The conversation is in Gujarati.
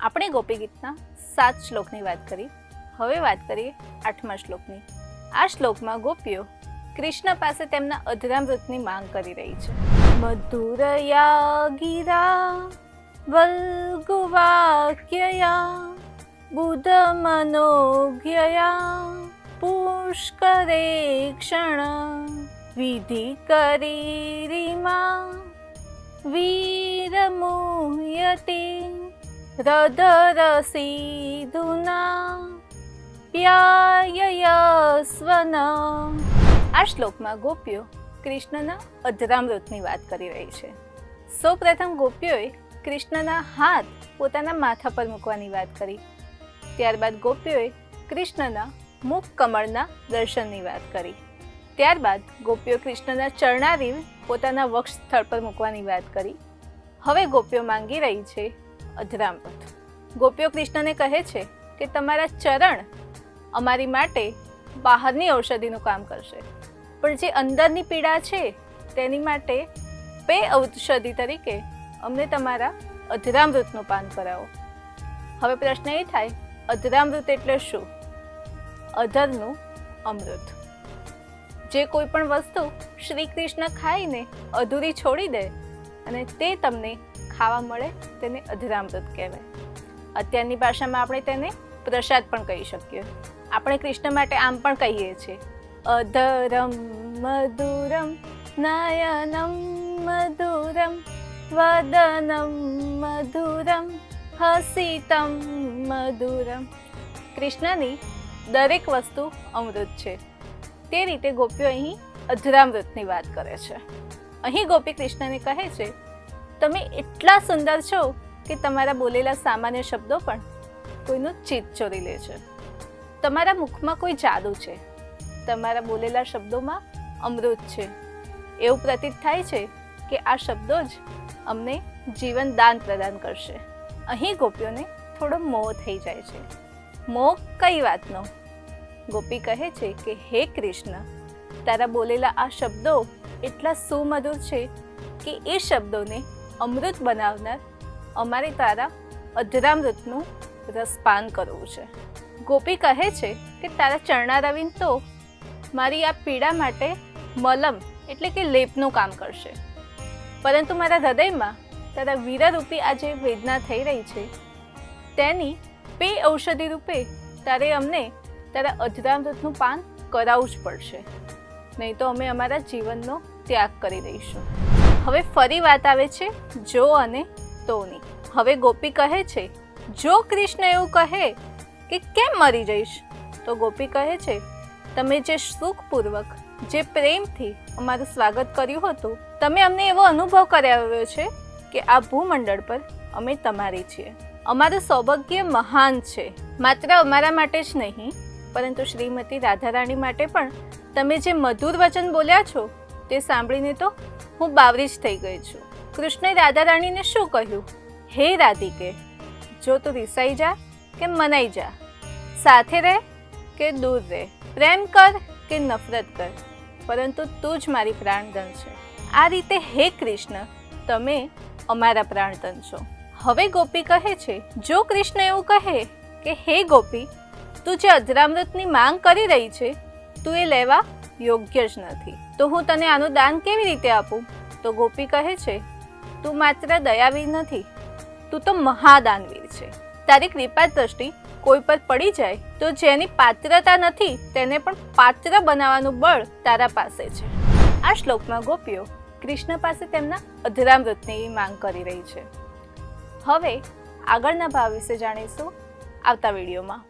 આપણે ગોપી ગીતના સાત શ્લોકની વાત કરી. હવે વાત કરીએ આઠમા શ્લોકની. આ શ્લોકમાં ગોપીઓ કૃષ્ણ પાસે તેમના અધરામૃતની માંગ કરી રહી છે. મધુરયા ગીરા વલ્ગુવાક્યયા બુધ મનોજ્ઞયા પુષ્કરે ક્ષણ, વિધિ કરી રીમા, વીરમુહ્યતે હૃદરસીધુના પ્યાયયસ્વન આ શ્લોકમાં ગોપીઓ કૃષ્ણના અધરામૃતની વાત કરી રહી છે. સૌપ્રથમ ગોપીઓએ કૃષ્ણના હાથ પોતાના માથા પર મૂકવાની વાત કરી. ત્યારબાદ ગોપીઓએ કૃષ્ણના મુખ કમળના દર્શનની વાત કરી. ત્યારબાદ ગોપીઓ કૃષ્ણના ચરણારીવ પોતાના વક્ષ સ્થળ પર મૂકવાની વાત કરી. હવે ગોપીઓ માંગી રહી છે અધરામૃત. ગોપીઓ કૃષ્ણને કહે છે કે તમારા ચરણ અમારી માટે બહારની ઔષધિનું કામ કરશે. પણ જે અંદરની પીડા છે, તેની માટે બે ઔષધિ તરીકે અમને તમારા અધરામૃતનું પાન કરાવો. હવે પ્રશ્ન એ થાય, અધરામૃત એટલે શું? અધરનું અમૃત. જે કોઈ પણ વસ્તુ શ્રી કૃષ્ણ ખાઈને અધૂરી છોડી દે અને તે તમને ખાવા મળે તેને અધરામૃત કહેવાય. અત્યારની ભાષામાં આપણે તેને પ્રસાદ પણ કહી શકીએ. આપણે કૃષ્ણ માટે આમ પણ કહીએ છીએ. અધરમ મધુરમ નયનમ મધુરમ વદનમ મધુરમ હસિતમ મધુરમ. કૃષ્ણની દરેક વસ્તુ અમૃત છે. તે રીતે ગોપીઓ અહીં અધરામૃતની વાત કરે છે. અહીં ગોપી કૃષ્ણને કહે છે તમે એટલા સુંદર છો કે તમારા બોલેલા સામાન્ય શબ્દો પણ કોઈનું ચિત્ત ચોરી લે છે. તમારા મુખમાં કોઈ જાદુ છે. તમારા બોલેલા શબ્દોમાં અમૃત છે. એવું પ્રતીત થાય છે કે આ શબ્દો જ અમને જીવન દાન પ્રદાન કરશે. અહીં ગોપીઓને થોડો મોહ થઈ જાય છે. મોહ કઈ વાતનો? ગોપી કહે છે કે, હે કૃષ્ણ, તારા બોલેલા આ શબ્દો એટલા સુમધુર છે કે એ શબ્દોને અમૃત બનાવનાર અમારે તારા અધરામૃતનું રસપાન કરવું છે. ગોપી કહે છે કે તારા ચરણારવિંદ તો મારી આ પીડા માટે મલમ એટલે કે લેપનું કામ કરશે. પરંતુ મારા હૃદયમાં તારા વીરારૂપી આ જે વેદના થઈ રહી છે, તેની પે ઔષધિ રૂપે તારે અમને તારા અધરામૃતનું પાન કરાવવું જ પડશે. નહીં તો અમે અમારા જીવનનો ત્યાગ કરી દઈશું. હવે ફરી વાત આવે છે જો અને તોની. હવે ગોપી કહે છે, જો કૃષ્ણ એવું કહે કે કેમ મરી જઈશ? તો ગોપી કહે છે, તમે જે સુખપૂર્વક, જે પ્રેમથી અમારું સ્વાગત કર્યું હતું, તમે અમને એવો અનુભવ કરાવ્યો છે કે આ ભૂમંડળ પર અમે તમારી છીએ. અમારું સૌભાગ્ય મહાન છે. માત્ર અમારા માટે જ નહીં, પરંતુ શ્રીમતી રાધારાણી માટે પણ તમે જે મધુર વચન બોલ્યા છો તે સાંભળીને તો હું બાવરી જ થઈ ગઈ છું. કૃષ્ણે રાધારાણીને શું કહ્યું? હે રાધિકે, જો તું રિસાઈ જા કે મનાઈ જા, સાથે રહે કે દૂર રહે, પ્રેમ કર કે નફરત કર, પરંતુ તું જ મારી પ્રાણધન છે. આ રીતે હે કૃષ્ણ, તમે અમારા પ્રાણધન છો. હવે ગોપી કહે છે, જો કૃષ્ણ એવું કહે કે, હે ગોપી, તું જે અધરામૃતની માંગ કરી રહી છે, તું એ લેવા યોગ્ય જ નથી. તો હું તને આનું દાન કેવી રીતે આપું? તો ગોપી કહે છે, તું માત્ર દયાવીર નથી, તું તો મહાદાનવીર છે. તારી કૃપા દ્રષ્ટિ કોઈ પર પડી જાય તો જેની પાત્રતા નથી તેને પણ પાત્ર બનાવવાનું બળ તારા પાસે છે. આ શ્લોકમાં ગોપીઓ કૃષ્ણ પાસે તેમના અધરામૃતની માંગ કરી રહી છે. હવે આગળના ભાવ વિશે જાણીશું આવતા વિડીયોમાં.